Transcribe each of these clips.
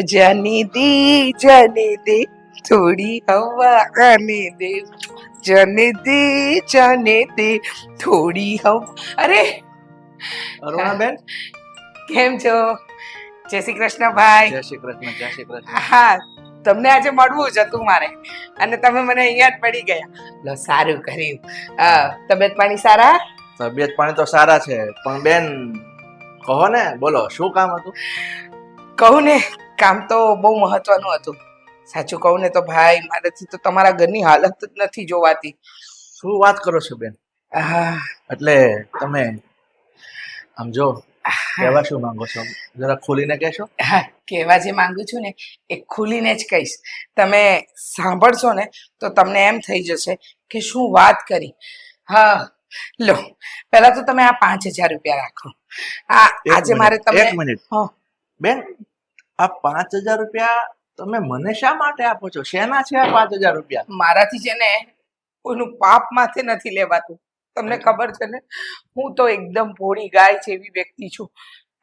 જાની જનિધિ જાને દે થોડી હવા આને દે જાને દે જાને દે થોડી હવા અરે અરુણાબેન કેમ છો? જય શ્રી કૃષ્ણ ભાઈ. જય શ્રી કૃષ્ણ જય શ્રી કૃષ્ણ. હા તમને આજે મળવું જ હતું મારે. અને તમે મને અહીંયા જ પડી ગયા. લો સારું કર્યું. તબિયત પાણી સારા? તબિયત પાણી તો સારા છે પણ બેન કહો ને બોલો શું કામ હતું? કહું ને કામ તો બહુ મહત્વનું હતું. સાચું કહું ને તો ભાઈ મારાથી તો તમારા ઘરની હાલત જ નથી જોવાતી. શું વાત કરો છો બેન? એટલે તમે આમ જો કહેવા શું માંગો છો? જરા ખોલીને કહેશો? હા કહેવા જે માંગુ છું ને એ ખુલીને જ કહીશ. તમે સાંભળશો ને તો તમને એમ થઈ જશે કે શું વાત કરી. હા લો પહેલા તો તમે આ પાંચ હજાર રૂપિયા રાખો. આ આજે મારે મારે એક તમને મિનિટ બેન આ પાંચ હજાર રૂપિયા તમે મને શા માટે આપો છો? શેના છે આ પાંચ હજાર રૂપિયા? મારાથી છે ને કોઈનું પાપ માથે નથી લેવાતું. તમને ખબર છે ને હું તો એકદમ ભોળી ગાય જેવી વ્યક્તિ છું.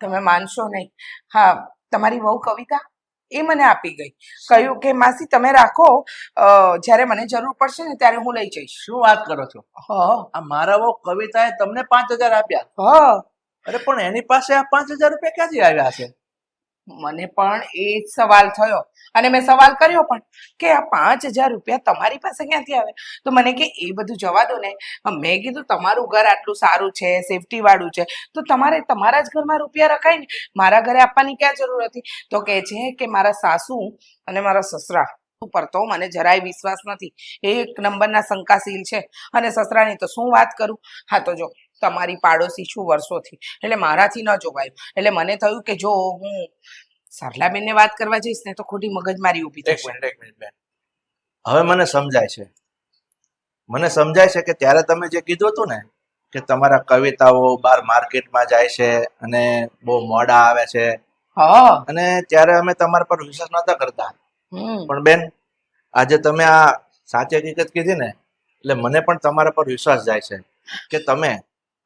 તમે માનશો નહીં. હા તમારી વહુ કવિતા એ મને આપી ગઈ. કહ્યું કે માસી તમે રાખો. જ્યારે મને જરૂર પડશે ને ત્યારે હું લઈ જઈશ. શું વાત કરો છો? હા. આ મારા વહુ કવિતાએ તમને પાંચ હજાર આપ્યા? હા. અરે પણ એની પાસે આ પાંચ હજાર રૂપિયા ક્યાંથી આવ્યા છે મને પણ એ જ સવાલ થયો. અને મેં સવાલ કર્યો પણ કે આ પાંચ હજાર રૂપિયા તમારી પાસે ક્યાંથી આવે? તો મને કે એ બધું જવા દો ને. મેં કીધું, તમારું ઘર આટલું સારું છે સેફટી વાળું છે. તો તમારે તમારા જ ઘરમાં રૂપિયા રખાય ને. મારા ઘરે આપવાની ક્યાં જરૂર હતી? તો કહે છે કે મારા સાસુ અને મારા સસરા ઉપર તો મને જરાય વિશ્વાસ નથી. એક નંબરના શંકાશીલ છે. અને સસરાની તો શું વાત કરું? હા, તો જો તમારી પાડોશી છું વર્ષોથી. એટલે મારાથી ન જોવાયું. એટલે મને થયું કે જો હું સરલાબેનને વાત કરવા જઈશ ને તો ખોટી મગજમારી ઊભી એક થશે. એક મિનિટ બેન. હવે મને સમજાય છે. મને સમજાય છે કે ત્યારે તમે જે કીધું હતું ને કે તમારા કવિતાઓ બાર માર્કેટમાં જાય છે અને બહુ મોડા આવે છે. હા. અને ત્યારે અમે તમારા પર વિશ્વાસ નતા કરતા. પણ બેન આજે તમે આ સાચી હકીકત કીધી ને એટલે મને પણ તમારા પર વિશ્વાસ જાય છે કે તમે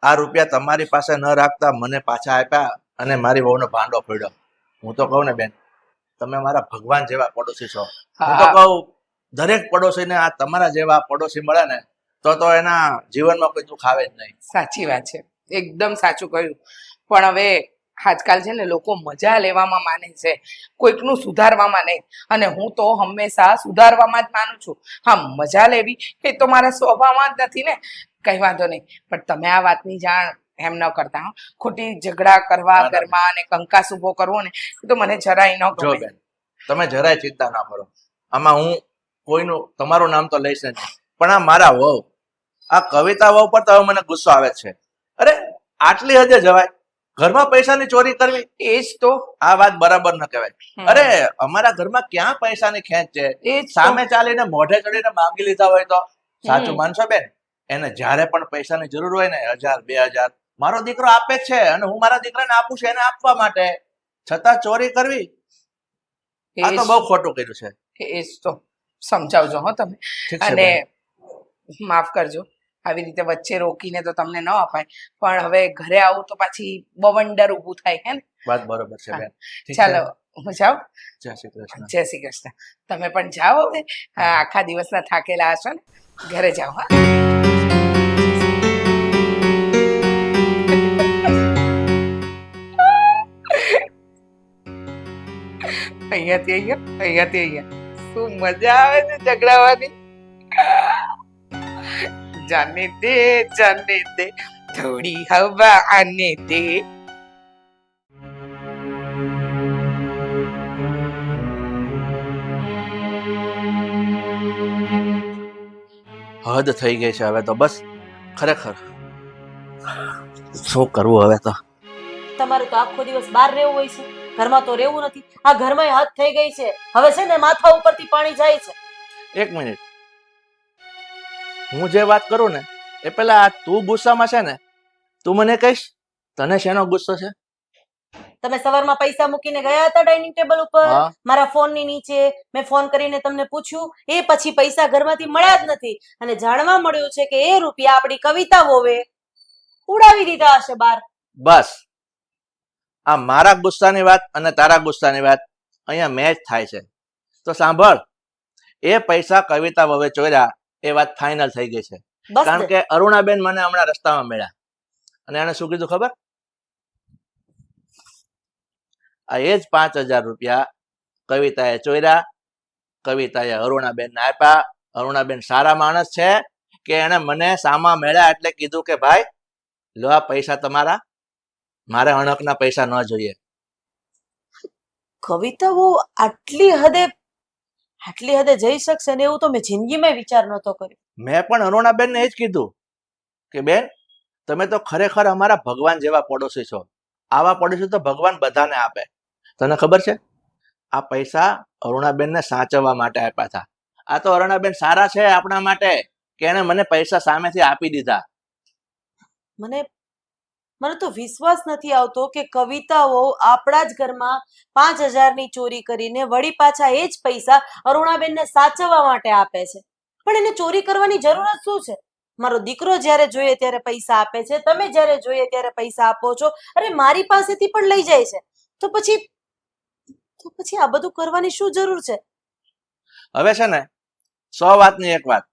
આ રૂપિયા તમારી પાસે ન રાખતા મને પાછા આપ્યા અને મારી વહુનો ભાંડો પડ્યો હું તો કહું ને બેન તમે મારા ભગવાન જેવા પડોશી છો. હું તો કહું દરેક પડોશીને આ તમારા જેવા પડોશી મળે ને તો તો એના જીવનમાં કોઈ દુઃખ આવે જ નહીં. સાચી વાત છે. એકદમ સાચું કહ્યું. પણ હવે આજકાલ છે ને લોકો મજા લેવામાં માને છે. કોઈકનું સુધારવામાં નહીં. અને હું તો હંમેશા સુધારવામાં જ માનું છું. હા મજા લેવી એ તો મારા સ્વભાવમાં જ નથી ને. કઈ વાંધો નહીં. પણ તમે આ વાતની જાણ એમ ન કરતા. ખોટી ઝઘડા કરવા. ઘરમાં અને કંકાસ ઊભો કરવો ને તો મને જરાય ન જો બેન તમે જરાય ચિંતા ના કરો. આમાં હું કોઈનું તમારું નામ તો લઈશ નહીં. પણ આ મારા વહુ આ કવિતા વહુ પર તો મને ગુસ્સો આવે છે. અરે આટલી હદે જવાય. ઘરમાં પૈસાની ચોરી કરવી? એ જ તો. આ વાત બરાબર ન કહેવાય. અરે અમારા ઘરમાં ક્યાં પૈસાની ખેંચ છે? એ સામે ચાલીને મોઢે ચડીને માંગી લીધા હોય તો? સાચું માનશો બેન? એને જ્યારે પણ પૈસાની જરૂર હોય ને હજાર બે હજાર મારો દીકરો આપે છે અને હું મારા દીકરાને આપું છું એને આપવા માટે. છતાં ચોરી કરવી? એ આ તો બહુ ખોટું કર્યું છે. એ જ તો. સમજાવજો હો તમે. અને માફ કરજો. આવી રીતે વચ્ચે રોકીને તો તમને ન અપાય. પણ હવે ઘરે આવું તો પાછી બવંડર ઊભું થાય હે ને? વાત બરોબર છે. ચાલો હું જાઉં? જય શ્રી કૃષ્ણ. જય શ્રી કૃષ્ણ. તમે પણ જાઓ હવે. આખા દિવસના થાકેલા હશો ને? ઘરે જાઓ હા. અહીંયાથી અહીંયા અહીંયાથી અહીંયા. શું મજા આવે છે ઝઘડાવાની? જાને દે જાને દે થોડી હવા આને દે હદ થઈ ગઈ છે હવે તો બસ ખરેખર. શું કરવું હવે તો? તમારે તો આખો દિવસ બહાર રહેવું હોય છે. ઘરમાં તો રહેવું નથી. આ ઘરમાં હદ થઈ ગઈ છે. હવે છે ને માથા ઉપરથી પાણી જાય છે. એક મિનિટ. હું જે વાત કરું ને એ પેલા તું ગુસ્સામાં છે ને તું મને કહીશ તને શેનો ગુસ્સો છે? તમે સવારમાં પૈસા મૂકીને ગયા હતા ડાઇનિંગ ટેબલ ઉપર? મારા ફોનની નીચે મેં ફોન કરીને તમને પૂછ્યું એ પછી પૈસા ઘરમાંથી મળ્યા જ નથી. અને જાણવા મળ્યું છે કે એ રૂપિયા આપણી કવિતા હોવે ઉડાવી દીધા હશે બાર. બસ. આ મારા ગુસ્સાની વાત અને તારા ગુસ્સાની વાત અહીંયા મેચ થાય છે. તો સાંભળ એ પૈસા કવિતા વવે ચોર્યા એ વાત ફાઇનલ થઈ ગઈ છે. કારણ કે અરુણાબેન મને હમણાં રસ્તામાં મળ્યા. અને એને શું કીધું ખબર? આ એ જ પાંચ હજાર રૂપિયા કવિતાએ ચોર્યા. કવિતાએ અરુણાબેન આપ્યા. અરુણાબેન સારા માણસ છે કે એને મને સામા મળ્યા એટલે કીધું કે ભાઈ લો આ પૈસા તમારા. મારે અણકના પૈસા ન જોઈએ. કવિતા બહુ આટલી હદે આટલી હદે જઈ શકશે ને એવું તો મેં જિંદગીમાં વિચાર નહોતો કર્યો. મેં પણ અરુણાબેનને એ જ કીધું કે બેન તમે તો ખરેખર અમારા ભગવાન જેવા પડોશી છો. આવા પડોશી તો ભગવાન બધાને આપે. તને ખબર છે? આ પૈસા અરુણાબેનને સાચવવા માટે આપ્યા હતા. આ તો અરુણાબેન સારા છે આપણા માટે કે એને મને પૈસા સામેથી આપી દીધા. મને મને તો વિશ્વાસ નથી આવતો કે કવિતાઓ આપણા જ ઘરમાં પાંચ હજારની ચોરી કરીને વળી પાછા એ જ પૈસા અરુણાબેનને સાચવવા માટે આપે છે. પણ એને ચોરી કરવાની જરૂરત શું છે? મારો દીકરો જ્યારે જોઈએ ત્યારે પૈસા આપે છે. તમે જ્યારે જોઈએ ત્યારે પૈસા આપો છો. અરે, મારી પાસેથી પણ લઈ જાય છે. તો પછી તો પછી આ બધું કરવાની શું જરૂર છે? હવે છે ને, સો વાતની એક વાત.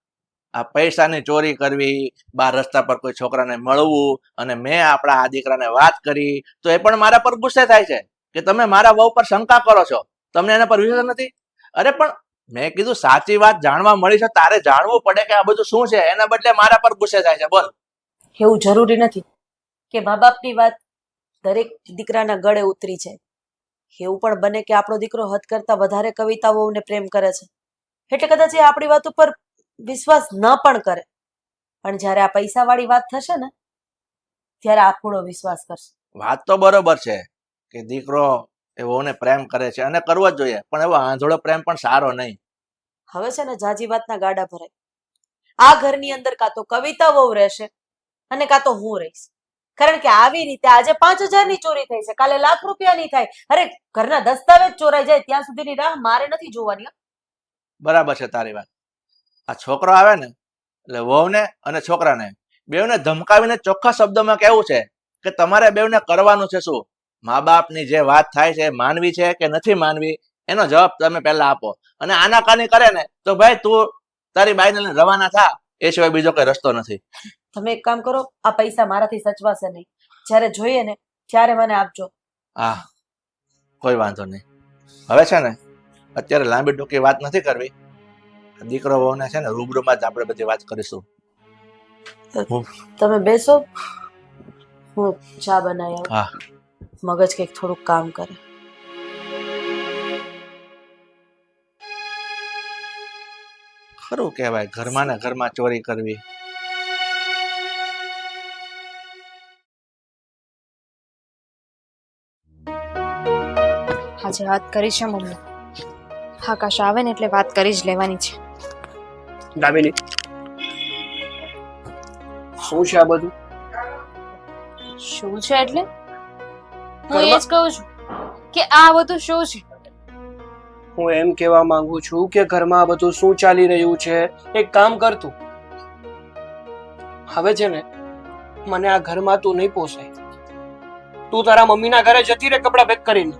આ પૈસાની ચોરી કરવી બાર રસ્તા પર કોઈ છોકરાને મળવું અને મેં આપણા આ દીકરાને વાત કરી, તો એ પણ મારા પર ગુસ્સે થાય છે કે તમે મારા વહુ પર શંકા કરો છો. તમને એના પર વિશ્વાસ નથી? અરે પણ મેં કીધું સાચી વાત જાણવા મળી છે, તારે જાણવું પડે કે આ બધું શું છે? એના બદલે મારા પર ગુસ્સે થાય છે. બોલ. એવું જરૂરી નથી કે મા બાપની વાત દરેક દીકરાના ગળે ઉતરી છે એવું પણ બને કે આપણો દીકરો હદ કરતા વધારે કવિતાઓને પ્રેમ કરે છે. એટલે કદાચ એ આપણી વાત ઉપર વિશ્વાસ ન પણ કરે. પણ જ્યારે આ પૈસાવાળી વાત થશે ને ત્યારે આપણો વિશ્વાસ કરશે. વાત તો બરોબર છે કે દીકરો એ વહુને પ્રેમ કરે છે અને કરવો જ જોઈએ પણ એવો આંધળો પ્રેમ પણ સારો નહીં. હવે છે ને જાજી વાતના ગાડા ભરાય. આ ઘરની અંદર કાં તો કવિતા વહુ રહેશે અને કાં તો હું રહીશ. કારણ કે આવી રીતે આજે પાંચ હજારની ચોરી થઈ છે કાલે લાખ રૂપિયાની થાય. અરે ઘરના દસ્તાવેજ ચોરાઈ જાય ત્યાં સુધીની રાહ મારે નથી જોવાની બરાબર છે તારી વાત. આ છોકરો આવે ને એટલે વહુને અને છોકરાને બેવને ધમકાવીને ચોખ્ખા શબ્દોમાં કેવું છે કે તમારે બેવને કરવાનું છે શું? મા બાપની જે વાત થાય છે માનવી છે કે નથી માનવી એનો જવાબ તમે પહેલા આપો. અને આનાકાની કરે ને તો ભાઈ તું તારી બાઈને રવાના થા એ સિવાય બીજો કઈ રસ્તો નથી. તમે એક કામ કરો આ પૈસા મારાથી સચવાશે નહીં. જ્યારે જોઈએ ને ત્યારે મને આપજો. હા કોઈ વાંધો નહીં. હવે છે ને અત્યારે લાંબી ટૂંકી વાત નથી કરવી. દીકરો વહુને છે ને રૂબરૂમાં જ આપણે બધી વાત કરીશું. તમે બેસો. હું ચા બનાવી આવું. હા. મગજ કંઈક થોડુંક કામ કરે. ખરું કહેવાય ઘરમાં ને ઘરમાં ચોરી કરવી. આજે વાત કરી છે મમ્મી. આકાશ આવે ને એટલે વાત કરી જ લેવાની છે. દામિની શું છે આ બધું? શું છે એટલે? હું એ જ કહું છું કે આ બધું શું છે? હું એમ કહેવા માંગુ છું કે ઘરમાં આ બધું શું ચાલી રહ્યું છે? એક કામ કર તું. હવે છે ને મને આ ઘરમાં તું નહીં પોસાય. તું તારા મમ્મીના ઘરે જતી રહે કપડાં પેક કરીને.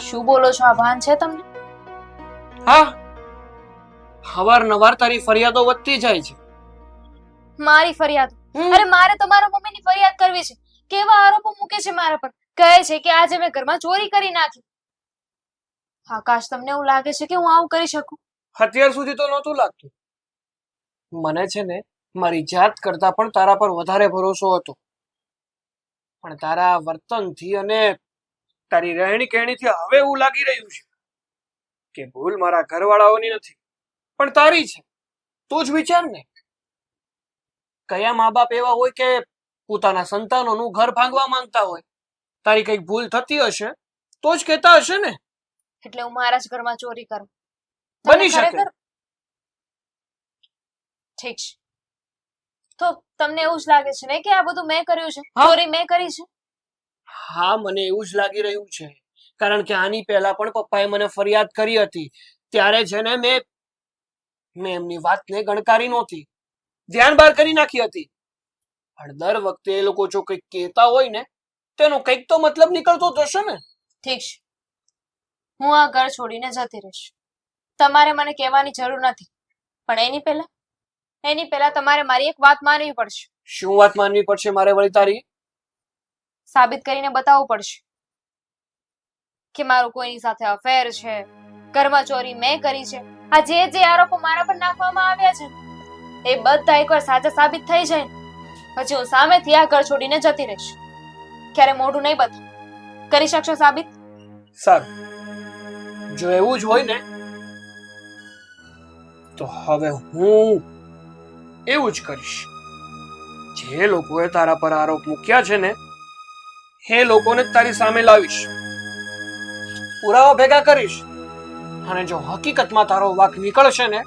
શું બોલો છો? આ ભાન છે તમને? હા. અવારનવાર તારી ફરિયાદો વધતી જાય છે. મારી ફરિયાદ. અરે મારે તો મારા મમ્મીની ફરિયાદ કરવી છે. કેવા આરોપો મૂકે છે મારા પર? કહે છે કે આજે મેં ઘરમાં ચોરી કરી નાખી. આકાશ તમને એવું લાગે છે કે હું આવું કરી શકું? અત્યાર સુધી તો નહોતું લાગતું. મને છે ને મારી જાત કરતા પણ તારા પર વધારે ભરોસો હતો. પણ તારા વર્તનથી અને તારી રહેણી કહેણીથી હવે એવું લાગી રહ્યું છે કે ભૂલ મારા ઘરવાળાઓની નથી. પણ તારી છે. તું જ વિચાર ને. કયા મા બાપ એવા હોય કે પોતાના સંતાનોનું ઘર ભાંગવા માંગતા હોય? તારી કંઈક ભૂલ થતી હશે તો જ કહેતા હશે ને. એટલે હું મારા જ ઘરમાં ચોરી કરું. બની શકે. ઠીક છે. તો તમને એવું જ લાગે છે ને કે આ બધું મેં કર્યું છે? હા. ચોરી મેં કરી છે? હા મને એવું જ લાગી રહ્યું છે. કારણ કે આની પહેલા પણ પપ્પાએ મને ફરિયાદ કરી હતી. ત્યારે છે ને મેં મેં એમની વાતને ગણકારી નહોતી. ધ્યાન બહાર કરી નાખી હતી. પણ દર વખતે એ લોકો જો કંઈક કહેતા હોય ને તેનો કંઈક તો મતલબ નીકળતો થશે ને. ઠીક છે. હું આ ઘર છોડીને જતી રહીશ. તમારે મને કહેવાની જરૂર નથી. પણ એની પહેલા એની પહેલા તમારે મારી એક વાત માનવી પડશે. શું વાત માનવી પડશે મારે વળી તારી? સાબિત કરીને બતાવવું પડશે. કે મારું કોઈની સાથે અફેર છે ઘરમાં ચોરી મેં કરી છે. આ જે જે આરોપો મારા પર નાખવામાં આવ્યા છે, એ બધા એકવાર સાચા સાબિત થઈ જાય પછી હું સામેથી આ ઘર છોડીને જતી રહીશ. ક્યારે મોઢું નહીં બતાવ. કરી શકશો સાબિત? સારું જો એવું જ હોય ને, તો હવે હું એવું જ કરીશ. જે લોકોએ તારા પર આરોપ મૂક્યા છે ને, એ લોકોને તારી સામે લાવીશ. પુરાવા ભેગા કરીશ. અને જો હકીકતમાં તારો વાક નીકળશે ને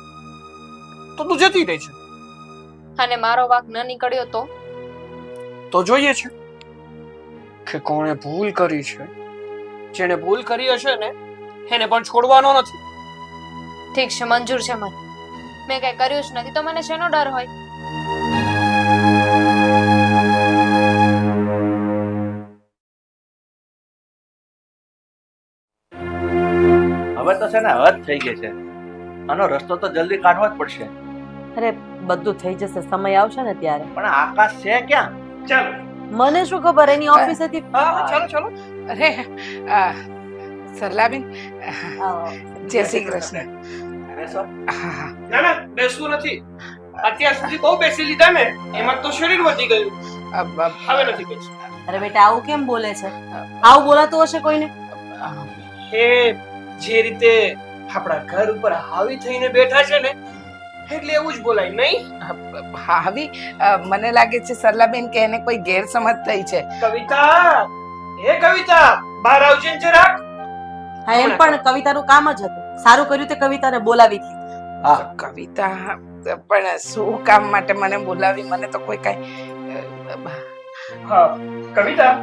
તો તું જતી રહેશે અને મારો વાક ન નીકળ્યો તો? તો જોઈએ છે કે કોણે ભૂલ કરી છે. જેણે ભૂલ કરી હશે ને એને પણ છોડવાનો નથી. ઠીક છે મંજૂર છે મને. મેં કઈ કર્યું જ નથી તો મને શેનો ડર હોય? હવે તો છે ને હદ થઈ ગઈ છે. આનો રસ્તો તો જલ્દી કાઢવો જ પડશે. અરે બધું થઈ જશે. સમય આવશે ને ત્યારે. પણ આકાશ છે ક્યાં? ચાલ. મને શું ખબર? એની ઓફિસેથી હા ચાલો ચાલો. અરે સરલાબેન જય શ્રી કૃષ્ણ. હા હા ના ના બેસવું નથી. અત્યાર સુધી બહુ બેસી લીધા ને એમાં તો શરીર વધી ગયું. હવે નથી બેસવું અરે બેટા આવું કેમ બોલે છે? આવું બોલાતું હશે કોઈને? એ જે રીતે આપણા ઘર ઉપર હાવી થઈને બેઠા છે ને એટલે એવું જ બોલાય નહીં? હાવી? મને લાગે છે સરલાબેન કે એને કોઈ ગેરસમજ થઈ છે. કવિતા! એ કવિતા બહાર આવજે ને જરાક. હા એમ પણ કવિતાનું કામ જ હતું. સારું કર્યું તે કવિતાને બોલાવી હતી. કવિતા પણ શું કામ માટે મને બોલાવી? મને તો કોઈ કઈ હા કવિતા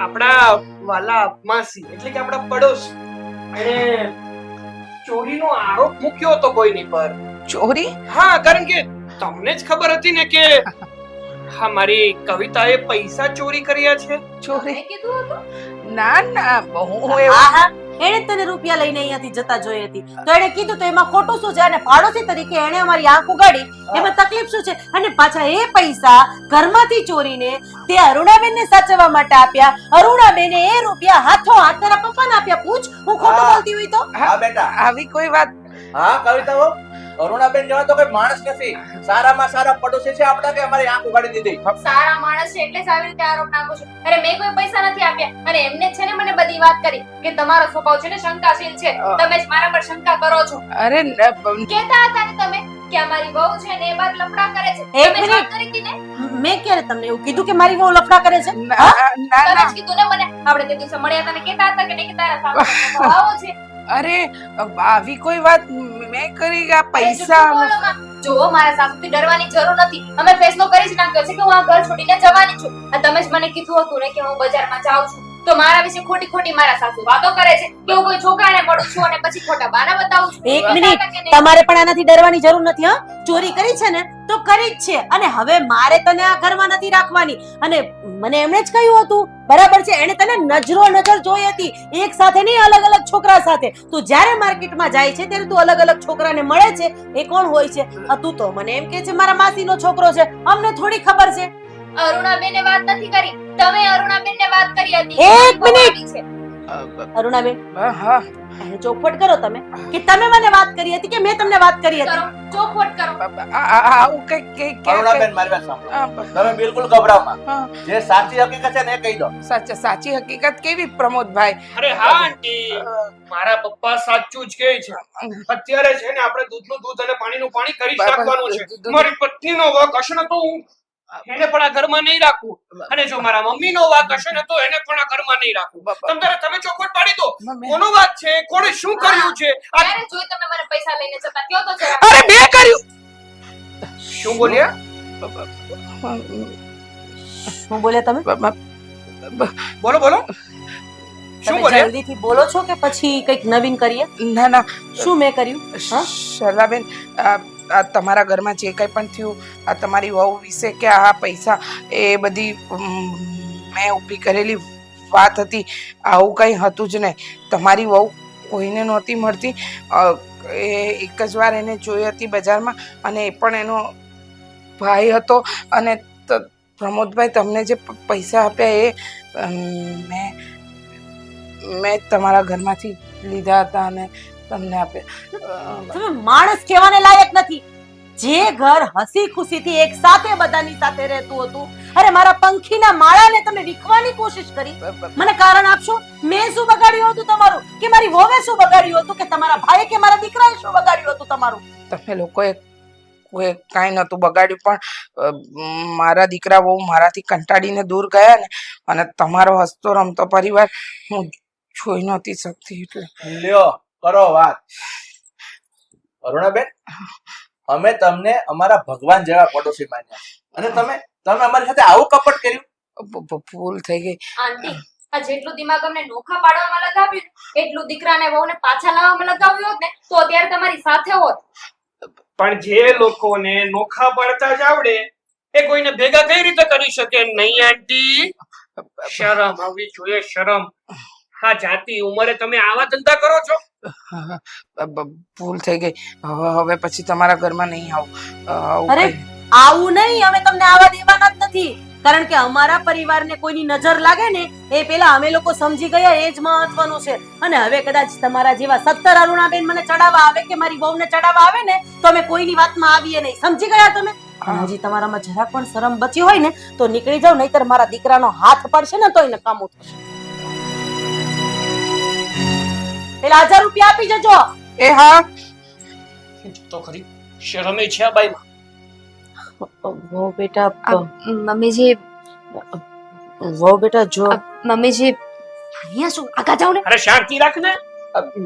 આપણા વાલા માસી એટલે કે આપણા પડોશી. એને ચોરીનો આરોપ મૂક્યો હતો કોઈની પર. ચોરી? હા કારણ કે તમને જ ખબર હતી ને કે હા મારી કવિતાએ પૈસા ચોરી કર્યા છે. ચોરી? કીધું હતું. ના ના હું એવું હા. હા એણે તને રૂપિયા લઈને અહીંયાથી જતા જોઈ હતી. તો એણે કીધું તો એમાં ખોટું શું છે? અને પાડોશી તરીકે એણે અમારી આંખ ઉગાડી. એમાં તકલીફ શું છે? અને પાછા એ પૈસા ઘરમાંથી ચોરીને તે અરુણાબેનને સાચવવા માટે આપ્યા. અરુણાબેને એ રૂપિયા હાથો હાથ તારા પપ્પાને આપ્યા. પૂછ હું ખોટું. બોલતી હોય તો? હા બેટા. આવી કોઈ વાત હા કવિતાઓ અરુણાબેન જેવા તો કોઈ માણસ નથી. સારામાં સારા પડોશી છે આપણા કે અમારી આંખ ઉગાડી દીધી? સારા માણસ છે એટલે જ આવી રીતે આરોપ નાખું છું. અરે મેં કોઈ પૈસા નથી આપ્યા. અને એમને છે ને મને બધી વાત કરી કે તમારો સ્વભાવ છે ને શંકાશીલ છે. તમે જ મારા પર શંકા કરો છો. અરે કેતા હતા ને તમે કે અમારી વહુ છે ને એ બાર લફડા કરે છે. તમે વાત કરી હતી ને? મેં ક્યારે તમને એવું કીધું કે મારી વહુ લફડા કરે છે? ના ના કીધું ને મને. આપણે તે દિવસે મળ્યા હતા ને કેતા હતા કે નહીં કે તારા સામે આવો છે. અરે આવી કોઈ વાત મેં કરી આ પૈસા. જુઓ મારા સાસુથી ડરવાની જરૂર નથી. અમે ફેસલો કરી જ નાખ્યો છે કે હું આ ઘર છોડીને જવાની છું. અને તમે જ મને કીધું હતું ને કે હું બજારમાં જાઉં છું. તો મારા વિશે ખોટી ખોટી મારા સાસુ વાતો કરે છે કે હું કોઈ છોકરાને મળું છું અને પછી ખોટા બાના બતાવું છું. એક મિનિટ. તમારે પણ આનાથી ડરવાની જરૂર નથી હા? ચોરી કરી છે ને? તો કરી જ છે. અને હવે મારે તને આ ઘરમાં નથી રાખવાની. અને મને એમણે જ કહ્યું હતું. બરાબર છે? એને તને નજરો નજર જોઈ હતી. એક સાથે નહીં અલગ અલગ છોકરા સાથે. તું જ્યારે માર્કેટમાં જાય છે ત્યારે તું અલગ અલગ છોકરાને મળે છે. એ કોણ હોય છે? તું તો મને એમ કે છે મારા માસીનો છોકરો છે. અમને થોડી ખબર છે. અરુણાબેને વાત નથી કરી. તમે અરુણાબેનને વાત કરી હતી. એક મિનિટ. અરુણાબેન. હા હા. એને ચોખવટ કરો તમે કે તમે મને વાત કરી હતી કે મેં તમને વાત કરી હતી? ચોખવટ કરો. આ- આ- આ- આવું કઈ કઈ કરુણાબેન મારી વાત સાંભળો. તમે બિલકુલ ગભરાવમાં જે સાચી હકીકત છે ને એ કહી દો. સાચી સાચી હકીકત કેવી પ્રમોદભાઈ? અરે હા આંટી. મારા પપ્પા સાચું જ કહે છે. અત્યારે છે ને આપણે દૂધનું દૂધ અને પાણીનું પાણી કરી શકવાનું છે. મારી પત્નીનો વક હશે ને તો હું એને પણ આ ઘરમાં નહીં રાખવું. અને જો મારા મમ્મીનો વાક હશે ને તો એને પણ આ ઘરમાં નહીં રાખવું. તારે તમે ચોખવટ પાડી દો. કોનો વાત છે? કોણે શું કર્યું છે? અરે જો તમે મને પૈસા લઈને જતા કયો તો જરા અરે બે કર્યું. શું બોલ્યા? શું બોલ્યા તમે? બોલો બોલો. શું બોલ્યા? જલ્દીથી બોલો છો કે પછી કંઈક નવીન કરીએ? ના ના. શું મેં કર્યું? હા? શરલાબેન આ તમારા ઘરમાં જે કંઈ પણ થયું, આ તમારી વહુ વિશે કે આ પૈસા, એ બધી મેં ઊભી કરેલી વાત હતી, આવું કંઈ હતું જ નહીં. તમારી વહુ કોઈને નહોતી મળતી. એ એક જ વાર એને જોઈ હતી બજારમાં અને એ પણ એનો ભાઈ હતો અને પ્રમોદભાઈ તમને જે પૈસા આપ્યા એ મેં મેં તમારા ઘરમાંથી લીધા હતા અને તમને આપ્યા તમે માણસ કહેવાને લાયક નથી. જે ઘર હસી ખુશીથી એક સાથે બધાની સાથે રહેતું હતું અરે મારા પંખીના માળાને તમે વિખવાની કોશિશ કરી. મને કારણ આપશો? મેં શું બગાડ્યું હતું તમારું? કે મારી વોવે શું બગાડ્યું હતું? કે તમારા ભાઈએ કે મારા દીકરાએ શું બગાડ્યું હતું તમારું? તમે લોકોએ કોઈ કાંઈ નહોતું બગાડ્યું પણ મારા દીકરા બહુ મારાથી કંટાળીને દૂર ગયા ને અને તમારો હસતો રમતો પરિવાર હું જોઈ નહોતી શકતી એટલે. લ્યો. કરો વાત. અરુણાબેન અમે તમને અમારા ભગવાન જેવા પડોશી માન્યા. અને તમે તમે અમારી સાથે આવું કપટ કર્યું? ભૂલ થઈ ગઈ. આંટી આ જેટલું દિમાગ અમને નોખા પાડવામાં લગાવ્યું એટલું દીકરાને વહુને પાછા લાવવામાં લગાવ્યું હોત ને તો અત્યારે તમારી સાથે હોત. પણ જે લોકોને નોખા પાડતા જ આવડે એ કોઈને ભેગા કઈ રીતે કરી શકે? નહીં આંટી. શરમ આવવી જોઈએ શરમ. હા જાતિ ઉંમરે તમે આવા ધંધા કરો છો? ભૂલ થઈ ગઈ. હવે પછી તમારા ઘરમાં નહીં આવું. અરે, આવું નહીં. અમે તમને આવા દેવાના જ નથી. કારણ કે અમારા પરિવારને કોઈની નજર લાગે ને એ પેલા અમે લોકો સમજી ગયા એ જ મહત્વનું છે. અને હવે કદાચ તમારા જેવા સત્તર અરુણાબેન મને ચડાવવા આવે કે મારી બહુને ચડાવવા આવે ને તો અમે કોઈની વાતમાં આવીએ નહીં. સમજી ગયા તમે? હજી તમારામાં જરાક પણ શરમ બચી હોય ને તો નીકળી જાવ નહીતર મારા દીકરાનો હાથ પડશે ને તોય નકામું થશે. પેલા હજાર રૂપિયા આપી જજો. એ હા. તો ખરી. શરમે છે આ બાઈમાં? વો બેટા મમ્મીજી વો બેટા જો. મમ્મીજી અહીંયા શું? આગા જાવ ને. અરે શાંતિ રાખ ને.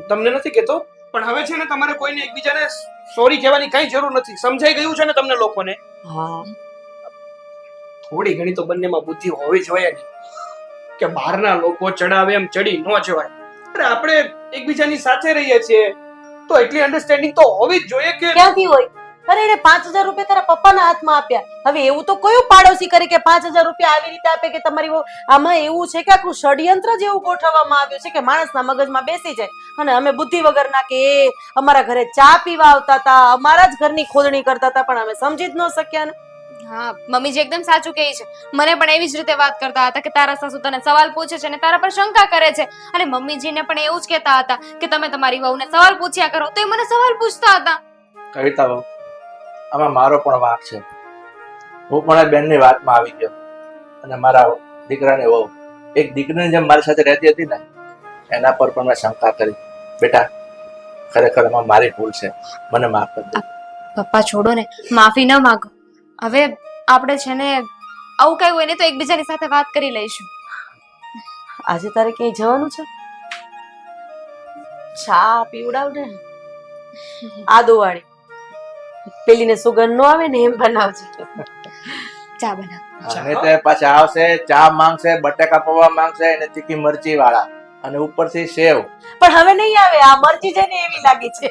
તમને નથી કેતો પણ હવે છે ને તમારે કોઈને એકબીજાને સોરી કહેવાની કઈ જરૂર નથી. સમજાઈ ગયું છે ને તમને લોકોને? હા. થોડી ઘણી તો બંનેમાં બુદ્ધિ હોવી જોઈએ ને. કે બહારના લોકો ચડાવે એમ ચડી ન જવાય. અરે આપણે એકબીજાની સાથે રહીએ છીએ. તો એટલી અન્ડરસ્ટેન્ડિંગ તો હોવી જ જોઈએ કે ક્યાંથી હોય? અરે એને પાંચ હજાર રૂપિયા તારા પપ્પાના હાથમાં આપ્યા. હવે એવું તો કયું પાડોશી કરે કે પાંચ હજાર રૂપિયા આવી રીતે આપે કે તમારી આમાં એવું છે કે આખું ષડયંત્ર જેવું ગોઠવવામાં આવ્યું છે કે માણસના મગજમાં બેસી જાય. અને અમે બુદ્ધિ વગરના કે અમારા ઘરે ચા પીવા આવતા હતા, અમારા જ ઘરની ખોદણી કરતા હતા, પણ અમે સમજી જ ન શક્યા ને. હા મમ્મીજી એકદમ સાચું કહે છે. મને પણ એવી જ રીતે વાત કરતા હતા કે તારા સાસુ તને સવાલ પૂછે છે અને તારા પર શંકા કરે છે. અને મમ્મીજીને પણ એવું જ કહેતા હતા કે તમે તમારી વહુને સવાલ પૂછ્યા કરો તો એ મને સવાલ પૂછતા હતા. કવિતા બહુ આમાં મારો પણ વાંક છે. હું પણ આ બેનની વાતમાં આવી ગયો. અને મારા દીકરાને વહુ એક દીકરીની જેમ મારી સાથે રહેતી હતી ને એના પર પણ મેં શંકા કરી. બેટા ખરેખર એમાં મારી ભૂલ છે. મને માફ કરી દે. પપ્પા છોડો ને માફી ન માંગો. હવે આપણે છે ને આવું કઈ હોય ને તો એકબીજાની સાથે વાત કરી લઈશું. આજે તારે ક્યાંય જવાનું છે? ચા પીવડાવ ને આદુ વાળી પેલીને સુગંધ નો આવે ને એમ બનાવજે. ચા બનાવ. અને તે પાછા આવશે ચા માંગશે બટેકા પૌવા માંગશે અને તીખી મરચી વાળા અને ઉપરથી સેવ. પણ હવે નહીં આવે આ મરચી છે ને એવી લાગી છે.